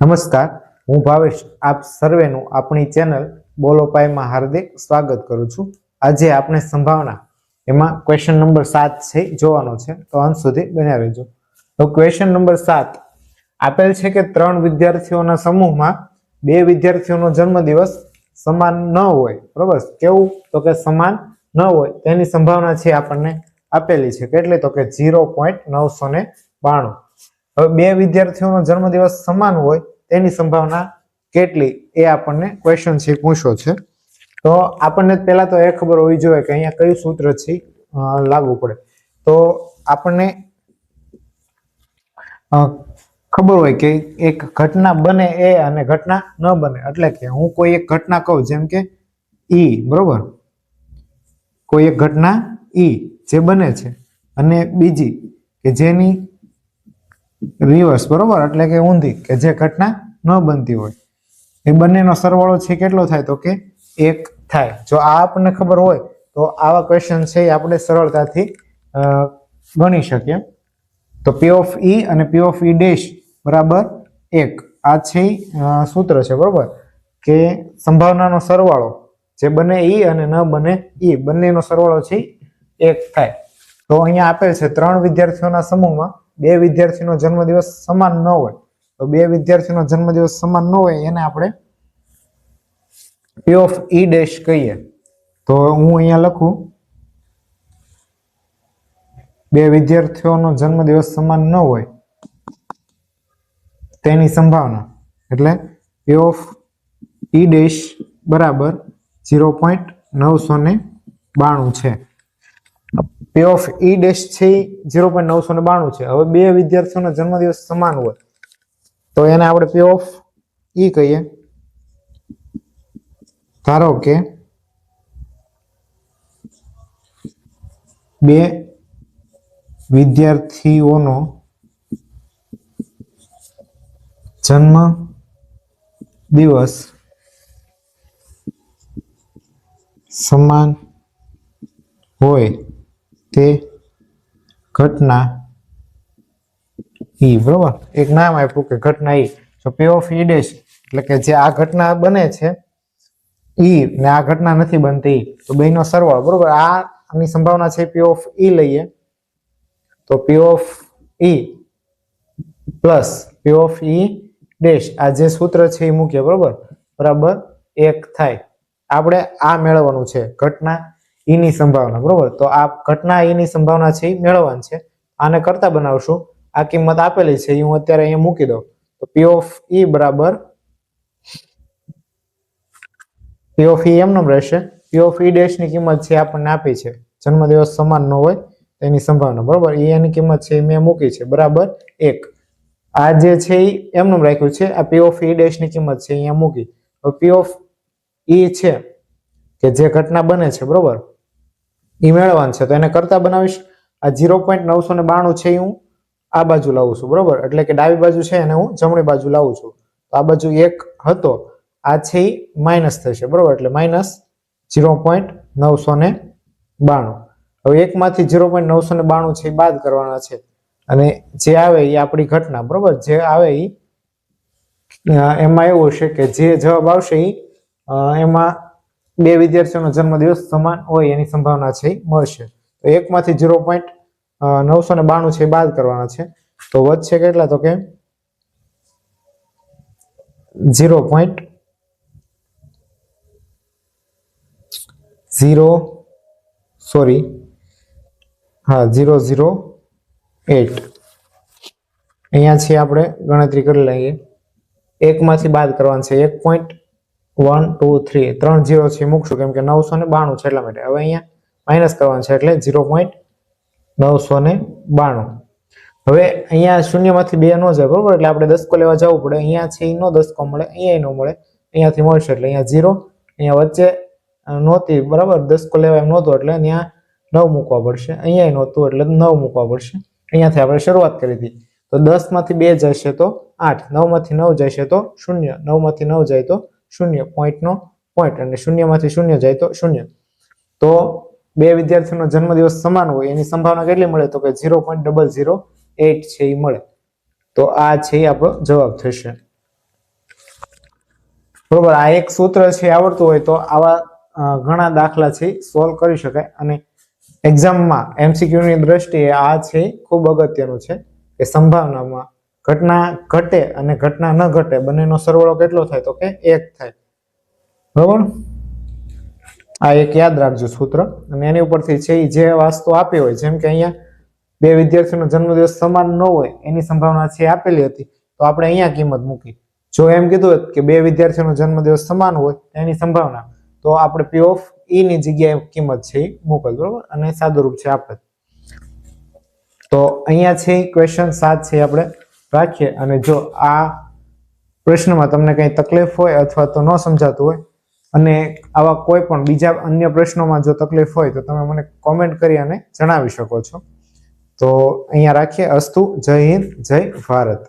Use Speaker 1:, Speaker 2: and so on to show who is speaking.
Speaker 1: નમસ્કાર, હું ભાવેશ આપ સર્વેનું આપણી ચેનલ બોલોપાઈમાં હાર્દિક સ્વાગત કરું છું. આજે આપણે સંભાવના, એમાં ક્વેશ્ચન નંબર સાત છે, જોવાનો છે, તો અંત સુધી બન્યા રહેજો. તો ક્વેશ્ચન નંબર સાત, આપેલ છે કે ત્રણ વિદ્યાર્થીઓના સમૂહમાં બે વિદ્યાર્થીઓનો જન્મદિવસ સમાન ન હોય, બરોબર? કેવું? તો કે સમાન ન હોય તેની સંભાવના છે આપણને આપેલી છે. કેટલી? તો કે ઝીરો પોઈન્ટ નવસો ને બાણું. હવે બે વિદ્યાર્થીઓનો જન્મદિવસ સમાન હોય તેની સંભાવના કેટલી એ આપણને ક્વેશ્ચન છે પૂછ્યો છે. તો આપણને પહેલા તો એ ખબર હોવી જોઈએ કે અહીંયા કયું સૂત્ર છે લાગુ પડે. તો આપણને ખબર હોય કે એક ઘટના બને એ અને ઘટના ન બને. એટલે કે હું કોઈ એક ઘટના કહું, જેમ કે ઈ, બરોબર? કોઈ એક ઘટના ઈ, જે બને છે. અને બીજી કે જેની રિવર્સ બરોબર? એટલે કે ઊંધી, કે જે ઘટના ન બનતી હોય. એ બંનેનો સરવાળો છે કેટલો થાય? તો કે એક થાય. જો આ આપણને ખબર હોય, તો આવા ક્વેશ્ચન છે એ આપણે સરળતાથી ગણી શકીએ. તો પી ઓફ ઈ અને પી ઓફ ઈ ડેશ બરાબર એક. આ છે સૂત્ર છે, બરોબર? કે સંભાવનાનો સરવાળો, જે બને ઈ અને ન બને ઈ બંનેનો સરવાળો છે, એક થાય. તો અહીંયા આપેલ છે ત્રણ વિદ્યાર્થીઓના સમૂહમાં બે વિદ્યાર્થીનો જન્મદિવસ સમાન ન હોય. તો બે વિદ્યાર્થીનો જન્મદિવસ સમાન ન હોય એને આપણે પી ઓફ ઈ ડેશ કહીએ. તો હું અહીંયા લખું. બે વિદ્યાર્થીઓનો જન્મદિવસ સમાન ન હોય તેની સંભાવના. એટલે પી ઓફ ઈ ડેશ બરાબર ઝીરો પોઈન્ટ નવસો ને બાણું છે. પે ઓફ ઈ ડેશ છે ઝીરો પોઈન્ટ નવસો ને બાણું છે. હવે બે વિદ્યાર્થીઓનો જન્મદિવસ સમાન હોય. તો એને આપણે પે ઓફ ઈ કહીએ. ધારો કે બે વિદ્યાર્થીઓનો જન્મ દિવસ સમાન હોય. તે ઘટના ઈ, બરોબર? એક નામ આપ્યું કે ઘટના ઈ. તો પે ઓફ ઈ ડેશ એટલે કે જે આ ઘટના બને છે, ઈ ને આ ઘટના નથી બનતી, તો બેનો સરવાળો, બરોબર? આની સંભાવના છે પી ઓફ ઈ લઈએ. તો P of E plus P of E dash આ જે સૂત્ર છે એ મૂકીએ, બરોબર? બરાબર? એક થાય. આપણે આ મેળવવાનું છે. ઘટના ઈની સંભાવના, બરોબર? તો આ ઘટના ઈની સંભાવના છે એ મેળવવાની છે. આને કરતા બનાવશું. આ કિંમત આપેલી છે એ હું અત્યારે અહીંયા મૂકી દઉં. તો પી ઓફ ઈ બરાબર પી ઓફ ઈ એમનો રહેશે. પી ઓફ ઈ ડેશની કિંમત છે આપણને આપી છે, જન્મદિવસ સમાન ન હોય એની સંભાવના, બરોબર? એ એની કિંમત છે મેં મૂકી છે, બરાબર? એક. આ જે છે એ એમનું રાખ્યું છે, આ પી ઓફ ઈ ડેશની કિંમત છે, અહીંયા મૂકી. પી ઓફ ઈ છે, કે જે ઘટના બને છે, બરોબર? ઈ મેળવવાનું છે. તો એને કરતા બનાવીશ. આ ઝીરો પોઈન્ટ નવસો ને બાણું છે એ હું આ બાજુ લાવું છું, બરોબર? એટલે કે ડાબી બાજુ છે એને હું જમણી બાજુ લાવું છું. તો આ બાજુ એક હતો. આ છે એ માઇનસ થશે, બરોબર? એટલે માઇનસ ઝીરો પોઈન્ટ નવસો ને બાણું. હવે એકમાંથી ઝીરો પોઈન્ટ નવસો ને બાણું છે એ બાદ કરવાના છે. અને જે આવે એ આપણી ઘટના, બરોબર? જે આવે એ એમાં એવું હશે કે જે જવાબ આવશે એ એમાં બે વિદ્યાર્થીઓનો જન્મદિવસ સમાન હોય એની સંભાવના છે, મળશે. તો એકમાંથી ઝીરો પોઈન્ટ નવસો ને બાણું છે બાદ કરવાના છે. તો વધશે કેટલા? તો કે ઝીરો પોઈન્ટ ઝીરો સોરી હા ઝીરો ઝીરો એટ અહીંયા છે આપણે ગણતરી કરી લઈએ. એકમાંથી બાદ કરવાનું છે, એક પોઈન્ટ વન ટુ થ્રી ત્રણ જીરો છે મૂકશું, કેમ કે નવસો ને બાણું છે એટલા માટે. હવે અહીંયા માઇનસ કરવાનું છે એટલે ઝીરો પોઈન્ટ નવસો ને બાણું. હવે અહીંયા શૂન્યમાંથી બે ન જાય, બરોબર? એટલે આપણે દસકો લેવા જવું પડે. અહીંયા છે એ નો દસકો મળે અહીંયા નો મળે. અહીંયાથી મળશે એટલે અહીંયા ઝીરો અહીંયા વચ્ચે નહોતી, બરાબર? દસકો લેવા એમ નહોતો, એટલે ત્યાં નવ મૂકવા પડશે. અહીંયા નહોતું, એટલે નવ મૂકવા પડશે. અહીંયાથી આપણે શરૂઆત કરી હતી. તો દસમાંથી બે જશે તો આઠ. નવમાંથી નવ જશે તો શૂન્ય. નવમાંથી નવ જાય તો શૂન્ય પોઈન્ટનો પોઈન્ટ અને શૂન્યમાંથી શૂન્ય જાય તો શૂન્ય. તો બે વિદ્યાર્થીનો જન્મદિવસ સમાન હોય, એની સંભાવના કેટલી મળે? તો કે zero point double zero eight છે એ મળે. તો આ છે આપણો જવાબ થશે. બરોબર, આ એક સૂત્ર છે આવડતું હોય તો આવા ઘણા દાખલા છે સોલ્વ કરી શકાય. અને એક્ઝામમાં એમસીક્યુની દ્રષ્ટિએ આ છે ખૂબ અગત્યનું છે. કે સંભાવનામાં ઘટના ઘટે અને ઘટના ન ઘટે બંનેનો સરવાળો કેટલો થાય તો કે એક થાય. બરોબર? આ એક યાદ રાખજો સૂત્ર. અને એની ઉપરથી છે જે વાસ્તુ આપી હોય, જેમ કે અહીંયા બે વિદ્યાર્થીનો જન્મદિવસ સમાન ન હોય, એની સંભાવના છે આપેલી હતી. તો આપણે અહીંયા કિંમત મૂકી. જો એમ કીધું હોત કે બે વિદ્યાર્થીનો જન્મદિવસ સમાન હોય, એની સંભાવના, તો આપણે પી ઓફ ઈ ની જગ્યાએ કિંમત છે એ મોકલ, બરોબર? અને સાદુરૂપ છે આપણે તો અહીંયા છે ક્વેશ્ચન સાત છે આપણે. રાખીએ અને જો આ પ્રશ્નમાં તમને કંઈ તકલીફ હોય અથવા તો ન સમજાતું હોય અને આવા કોઈ પણ બીજા અન્ય પ્રશ્નોમાં જો તકલીફ હોય તો તમે મને કોમેન્ટ કરી અને જણાવી શકો છો. તો અહીંયા રાખીએ અસ્તુ, જય હિન્દ, જય ભારત.